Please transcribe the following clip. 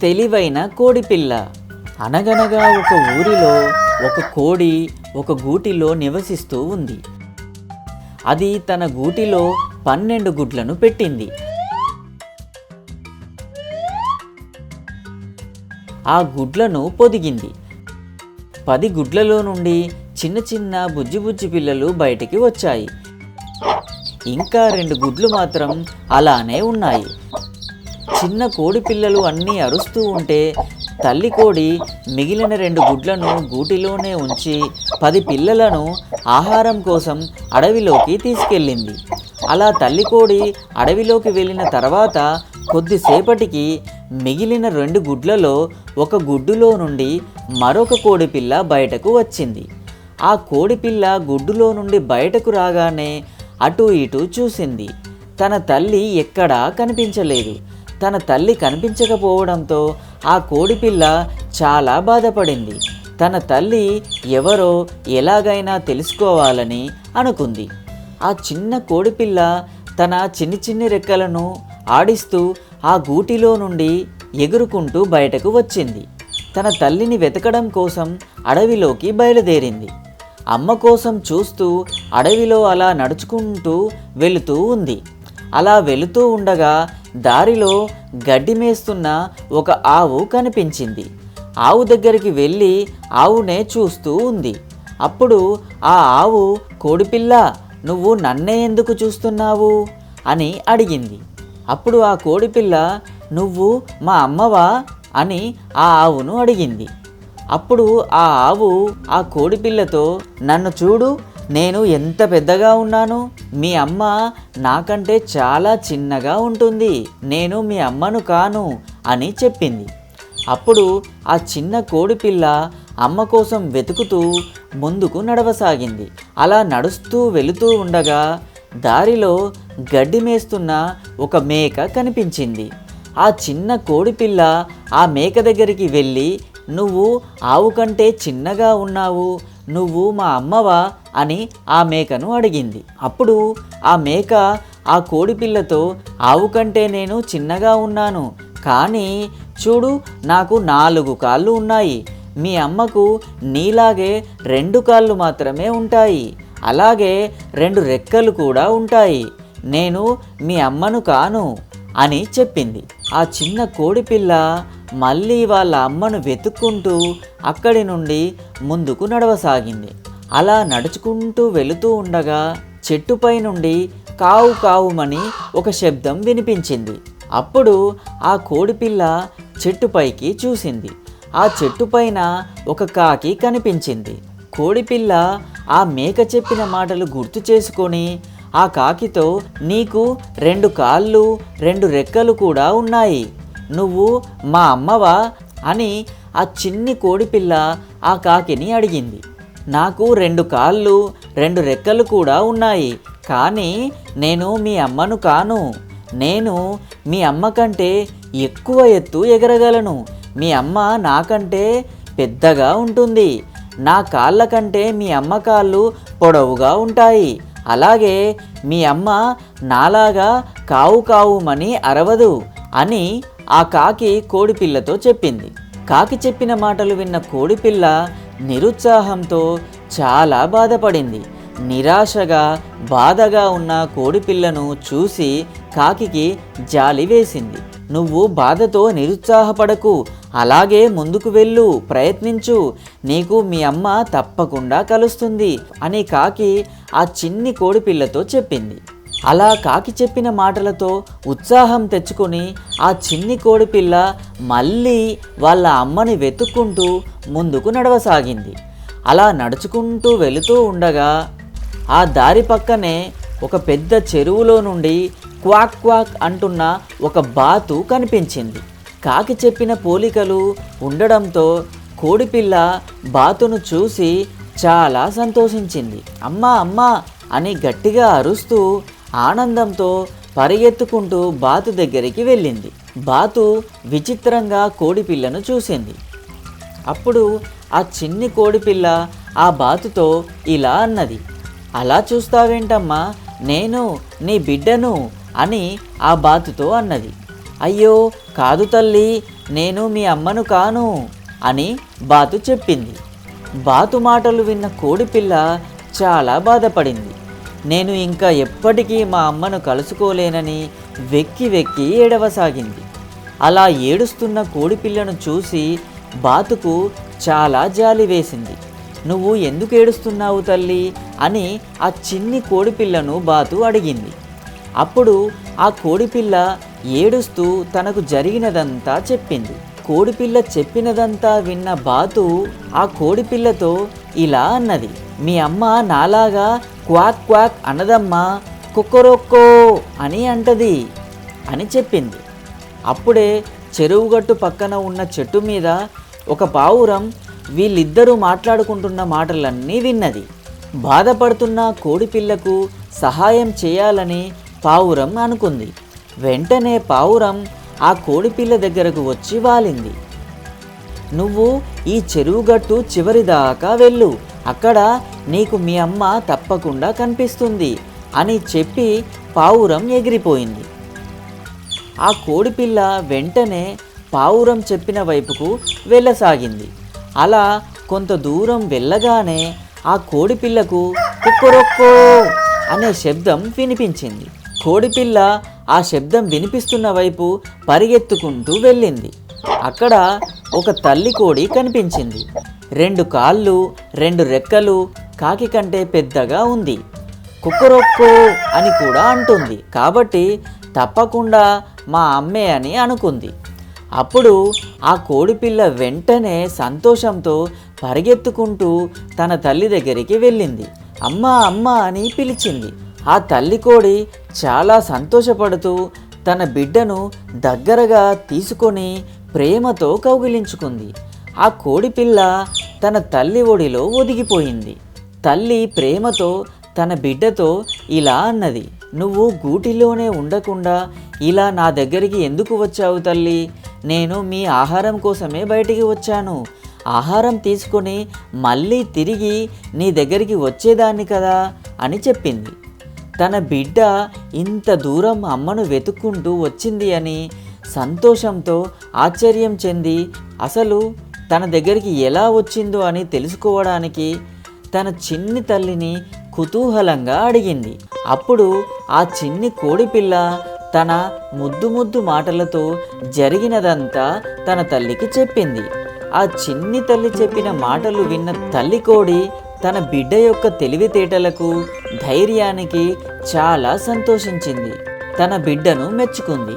తెలివైన కోడిపిల్ల. అనగనగా ఒక ఊరిలో ఒక కోడి ఒక గూటిలో నివసిస్తూ ఉంది. అది తన గూటిలో పన్నెండు గుడ్లను పెట్టింది. ఆ గుడ్లను పొదిగింది. పది గుడ్లలో నుండి చిన్న చిన్న బుజ్జి బుజ్జి పిల్లలు బయటికి వచ్చాయి. ఇంకా రెండు గుడ్లు మాత్రం అలానే ఉన్నాయి. చిన్న కోడి పిల్లలు అన్నీ అరుస్తూ ఉంటే తల్లి కోడి మిగిలిన రెండు గుడ్లను గూటిలోనే ఉంచి పది పిల్లలను ఆహారం కోసం అడవిలోకి తీసుకెళ్ళింది. అలా తల్లి కోడి అడవిలోకి వెళ్ళిన తర్వాత కొద్దిసేపటికి మిగిలిన రెండు గుడ్లలో ఒక గుడ్డులో నుండి మరొక కోడి పిల్ల బయటకు వచ్చింది. ఆ కోడి పిల్ల గుడ్డులో నుండి బయటకు రాగానే అటు ఇటు చూసింది. తన తల్లి ఎక్కడా కనిపించలేదు. తన తల్లి కనిపించకపోవడంతో ఆ కోడిపిల్ల చాలా బాధపడింది. తన తల్లి ఎవరో ఎలాగైనా తెలుసుకోవాలని అనుకుంది. ఆ చిన్న కోడిపిల్ల తన చిన్ని చిన్ని రెక్కలను ఆడిస్తూ ఆ గూటిలో నుండి ఎగురుకుంటూ బయటకు వచ్చింది. తన తల్లిని వెతకడం కోసం అడవిలోకి బయలుదేరింది. అమ్మ కోసం చూస్తూ అడవిలో అలా నడుచుకుంటూ వెళుతూ ఉంది. అలా వెళుతూ ఉండగా దారిలో గడ్డి మేస్తున్న ఒక ఆవు కనిపించింది. ఆవు దగ్గరికి వెళ్ళి ఆవునే చూస్తూ ఉంది. అప్పుడు ఆ ఆవు కోడిపిల్ల నువ్వు నన్నే ఎందుకు చూస్తున్నావు? అని అడిగింది. అప్పుడు ఆ కోడిపిల్ల నువ్వు మా అమ్మవా? అని ఆ ఆవును అడిగింది. అప్పుడు ఆ ఆవు ఆ కోడిపిల్లతో నన్ను చూడు నేను ఎంత పెద్దగా ఉన్నాను. మీ అమ్మ నాకంటే చాలా చిన్నగా ఉంటుంది. నేను మీ అమ్మను కాను అని చెప్పింది. అప్పుడు ఆ చిన్న కోడిపిల్ల అమ్మ కోసం వెతుకుతూ ముందుకు నడవసాగింది. అలా నడుస్తూ వెళుతూ ఉండగా దారిలో గడ్డి మేస్తున్న ఒక మేక కనిపించింది. ఆ చిన్న కోడిపిల్ల ఆ మేక దగ్గరికి వెళ్ళి నువ్వు ఆవు కంటే చిన్నగా ఉన్నావు నువ్వు మా అమ్మవా అని ఆ మేకను అడిగింది. అప్పుడు ఆ మేక ఆ కోడిపిల్లతో ఆవు కంటే నేను చిన్నగా ఉన్నాను కానీ చూడు నాకు నాలుగు కాళ్ళు ఉన్నాయి మీ అమ్మకు నీలాగే రెండు కాళ్ళు మాత్రమే ఉంటాయి అలాగే రెండు రెక్కలు కూడా ఉంటాయి నేను మీ అమ్మను కాను అని చెప్పింది. ఆ చిన్న కోడిపిల్ల మళ్ళీ వాళ్ళ అమ్మను వెతుక్కుంటూ అక్కడి నుండి ముందుకు నడవసాగింది. అలా నడుచుకుంటూ వెళుతూ ఉండగా చెట్టుపై నుండి కావు కావుమని ఒక శబ్దం వినిపించింది. అప్పుడు ఆ కోడిపిల్ల చెట్టుపైకి చూసింది. ఆ చెట్టుపైన ఒక కాకి కనిపించింది. కోడిపిల్ల ఆ మేక చెప్పిన మాటలు గుర్తు చేసుకొని ఆ కాకితో నీకు రెండు కాళ్ళు రెండు రెక్కలు కూడా ఉన్నాయి. నువ్వు మా అమ్మవా? అని ఆ చిన్ని కోడిపిల్ల ఆ కాకిని అడిగింది. నాకు రెండు కాళ్ళు రెండు రెక్కలు కూడా ఉన్నాయి. కానీ నేను మీ అమ్మను కాను. నేను మీ అమ్మ కంటే ఎక్కువ ఎత్తు ఎగరగలను. మీ అమ్మ నాకంటే పెద్దగా ఉంటుంది. నా కాళ్ళ కంటే మీ అమ్మ కాళ్ళు పొడవుగా ఉంటాయి. అలాగే మీ అమ్మ నాలాగా కావు కావుమని అరవదు అని ఆ కాకి కోడిపిల్లతో చెప్పింది. కాకి చెప్పిన మాటలు విన్న కోడిపిల్ల నిరుత్సాహంతో చాలా బాధపడింది. నిరాశగా బాధగా ఉన్న కోడిపిల్లను చూసి కాకికి జాలి వేసింది. నువ్వు బాధతో నిరుత్సాహపడకు అలాగే ముందుకు వెళ్ళు ప్రయత్నించు. నీకు మీ అమ్మ తప్పకుండా కలుస్తుంది అని కాకి ఆ చిన్ని కోడిపిల్లతో చెప్పింది. అలా కాకి చెప్పిన మాటలతో ఉత్సాహం తెచ్చుకొని ఆ చిన్ని కోడిపిల్ల మళ్ళీ వాళ్ళ అమ్మని వెతుక్కుంటూ ముందుకు నడవసాగింది. అలా నడుచుకుంటూ వెళుతూ ఉండగా ఆ దారి పక్కనే ఒక పెద్ద చెరువులో నుండి క్వాక్ క్వాక్ అంటున్న ఒక బాతు కనిపించింది. కాకి చెప్పిన పోలికలు ఉండడంతో కోడిపిల్ల బాతును చూసి చాలా సంతోషించింది. అమ్మా అమ్మా అని గట్టిగా అరుస్తూ ఆనందంతో పరిగెత్తుకుంటూ బాతు దగ్గరికి వెళ్ళింది. బాతు విచిత్రంగా కోడిపిల్లను చూసింది. అప్పుడు ఆ చిన్ని కోడిపిల్ల ఆ బాతుతో ఇలా అన్నది. అలా చూస్తావేంటమ్మా? నేను నీ బిడ్డను అని ఆ బాతుతో అన్నది. అయ్యో కాదు తల్లి నేను మీ అమ్మను కాను అని బాతు చెప్పింది. బాతు మాటలు విన్న కోడిపిల్ల చాలా బాధపడింది. నేను ఇంకా ఎప్పటికీ మా అమ్మను కలుసుకోలేనని వెక్కి వెక్కి ఏడవసాగింది. అలా ఏడుస్తున్న కోడిపిల్లను చూసి బాతుకు చాలా జాలి వేసింది. నువ్వు ఎందుకు ఏడుస్తున్నావు తల్లి? అని ఆ చిన్ని కోడిపిల్లను బాతు అడిగింది. అప్పుడు ఆ కోడిపిల్ల ఏడుస్తూ తనకు జరిగినదంతా చెప్పింది. కోడిపిల్ల చెప్పినదంతా విన్న బాతు ఆ కోడిపిల్లతో ఇలా అన్నది. మీ అమ్మ నాలాగా క్వాక్ క్వాక్ అన్నదమ్మా కుక్కరొక్కో అని అంటది అని చెప్పింది. అప్పుడే చెరువుగట్టు పక్కన ఉన్న చెట్టు మీద ఒక పావురం వీళ్ళిద్దరూ మాట్లాడుకుంటున్న మాటలన్నీ విన్నది. బాధపడుతున్న కోడిపిల్లకు సహాయం చేయాలని పావురం అనుకుంది. వెంటనే పావురం ఆ కోడిపిల్ల దగ్గరకు వచ్చి వాలింది. నువ్వు ఈ చెరువుగట్టు చివరి దాకా వెళ్ళు. అక్కడ నీకు మీ అమ్మ తప్పకుండా కనిపిస్తుంది అని చెప్పి పావురం ఎగిరిపోయింది. ఆ కోడిపిల్ల వెంటనే పావురం చెప్పిన వైపుకు వెళ్ళసాగింది. అలా కొంత దూరం వెళ్ళగానే ఆ కోడిపిల్లకు కుక్కరొక్కో అనే శబ్దం వినిపించింది. కోడిపిల్ల ఆ శబ్దం వినిపిస్తున్న వైపు పరిగెత్తుకుంటూ వెళ్ళింది. అక్కడ ఒక తల్లి కోడి కనిపించింది. రెండు కాళ్ళు రెండు రెక్కలు కాకి కంటే పెద్దగా ఉంది. కుక్కరొక్కో అని కూడా అంటుంది. కాబట్టి తప్పకుండా మా అమ్మే అని అనుకుంది. అప్పుడు ఆ కోడిపిల్ల వెంటనే సంతోషంతో పరిగెత్తుకుంటూ తన తల్లి దగ్గరికి వెళ్ళింది. అమ్మ అమ్మ అని పిలిచింది. ఆ తల్లి కోడి చాలా సంతోషపడుతూ తన బిడ్డను దగ్గరగా తీసుకొని ప్రేమతో కౌగిలించుకుంది. ఆ కోడిపిల్ల తన తల్లి ఒడిలో ఒదిగిపోయింది. తల్లి ప్రేమతో తన బిడ్డతో ఇలా అన్నది నువ్వు గూటిలోనే ఉండకుండా ఇలా నా దగ్గరికి ఎందుకు వచ్చావు తల్లి? నేను మీ ఆహారం కోసమే బయటికి వచ్చాను. ఆహారం తీసుకొని మళ్ళీ తిరిగి నీ దగ్గరికి వచ్చేదాన్ని కదా అని చెప్పింది. తన బిడ్డ ఇంత దూరం అమ్మను వెతుక్కుంటూ వచ్చింది అని సంతోషంతో ఆశ్చర్యం చెంది అసలు తన దగ్గరికి ఎలా వచ్చిందో అని తెలుసుకోవడానికి తన చిన్ని తల్లిని కుతూహలంగా అడిగింది. అప్పుడు ఆ చిన్ని కోడిపిల్ల తన ముద్దు ముద్దు మాటలతో జరిగినదంతా తన తల్లికి చెప్పింది. ఆ చిన్ని తల్లి చెప్పిన మాటలు విన్న తల్లి కోడి తన బిడ్డ యొక్క తెలివితేటలకు ధైర్యానికి చాలా సంతోషించింది. తన బిడ్డను మెచ్చుకుంది.